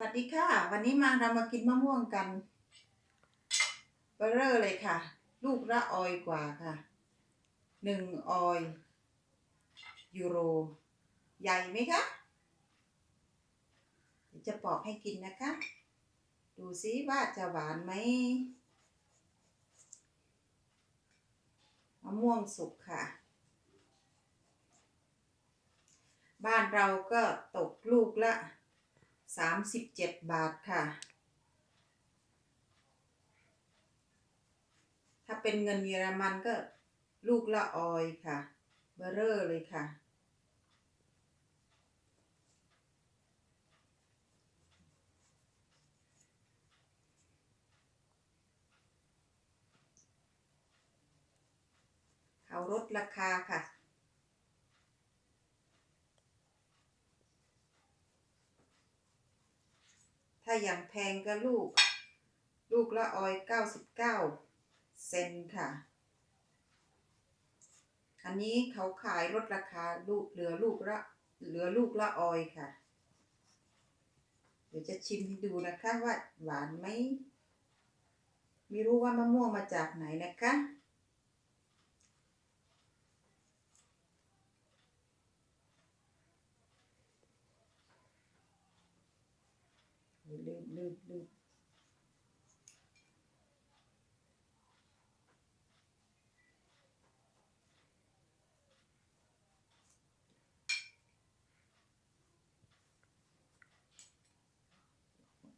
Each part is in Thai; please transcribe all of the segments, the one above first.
สวัสดีค่ะ วันนี้มาเรามากินมะม่วงกันเบอร์เรอร์เลยค่ะ ลูกละออยกว่าค่ะหนึ่งออยยูโร ใหญ่ไหมคะจะปอกให้กินนะคะ ดูซิว่าจะหวานไหมมะม่วงสุกค่ะ บ้านเราก็ตกลูกละ สามสิบเจ็ดบาทค่ะ ถ้าเป็นเงินเยอรมันก็ลูกละออยค่ะ เบอร์เรอร์เลยค่ะเขาลดราคาค่ะ ถ้าอย่างแพงก็ลูก ลูกละออยเก้าสิบเก้าเซนค่ะ อันนี้เขาขายลดราคาลูกเหลือลูกละเหลือลูกละออยค่ะ เดี๋ยวจะชิมให้ดูนะคะว่าหวานไหม ไม่รู้ว่ามะม่วงมาจากไหนนะคะ ลื่นลื่นลื่น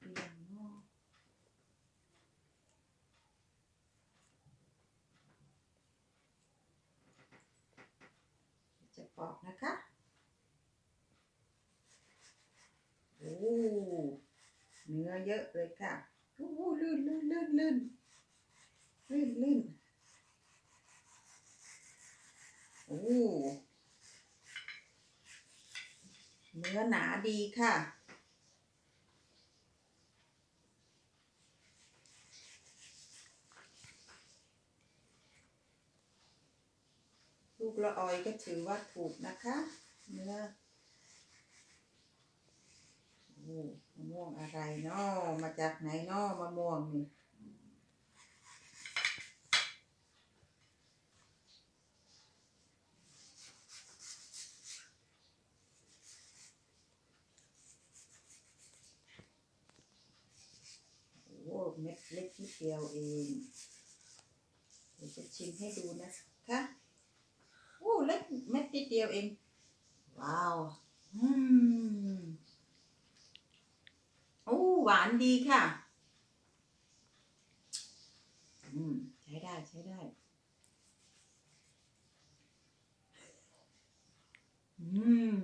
เรียงเนาะจะปอกนะคะ โอ้ เนื้อเยอะเลยค่ะโอ้ลื่นลื่นลื่นลื่นลื่นลื่นโอ้เนื้อหนาดีค่ะ ลูกละออยก็ถือว่าถูกนะคะ เนื้อ โอ้มะม่วงอะไรเนาะมาจากไหนเนาะมะม่วงนี่โอ้เม็ดเล็กนิดเดียวเองเดี๋ยวจะชิมให้ดูนะคะโอ้เล็กเม็ดนิดเดียวเอง ว้าว อืม หวานดีค่ะ อืม ใช้ได้ใช้ได้ อืม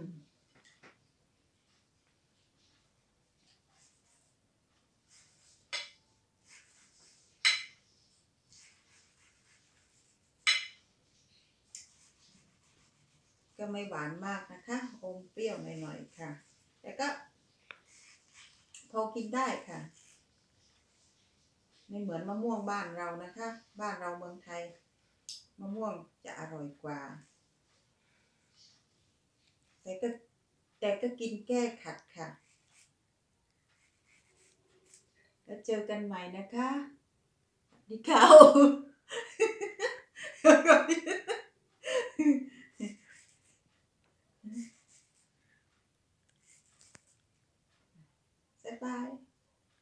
ก็ไม่หวานมากนะคะ อมเปรี้ยวหน่อยๆค่ะ แต่ก็ อกินได้ค่ะ ไม่เหมือนมะม่วงบ้านเรานะคะ บ้านเราเมืองไทย มะม่วงจะอร่อยกว่า แต่ก็แต่ก็กินแก้ขัดค่ะ แล้วเจอกันใหม่นะคะดีค่ะ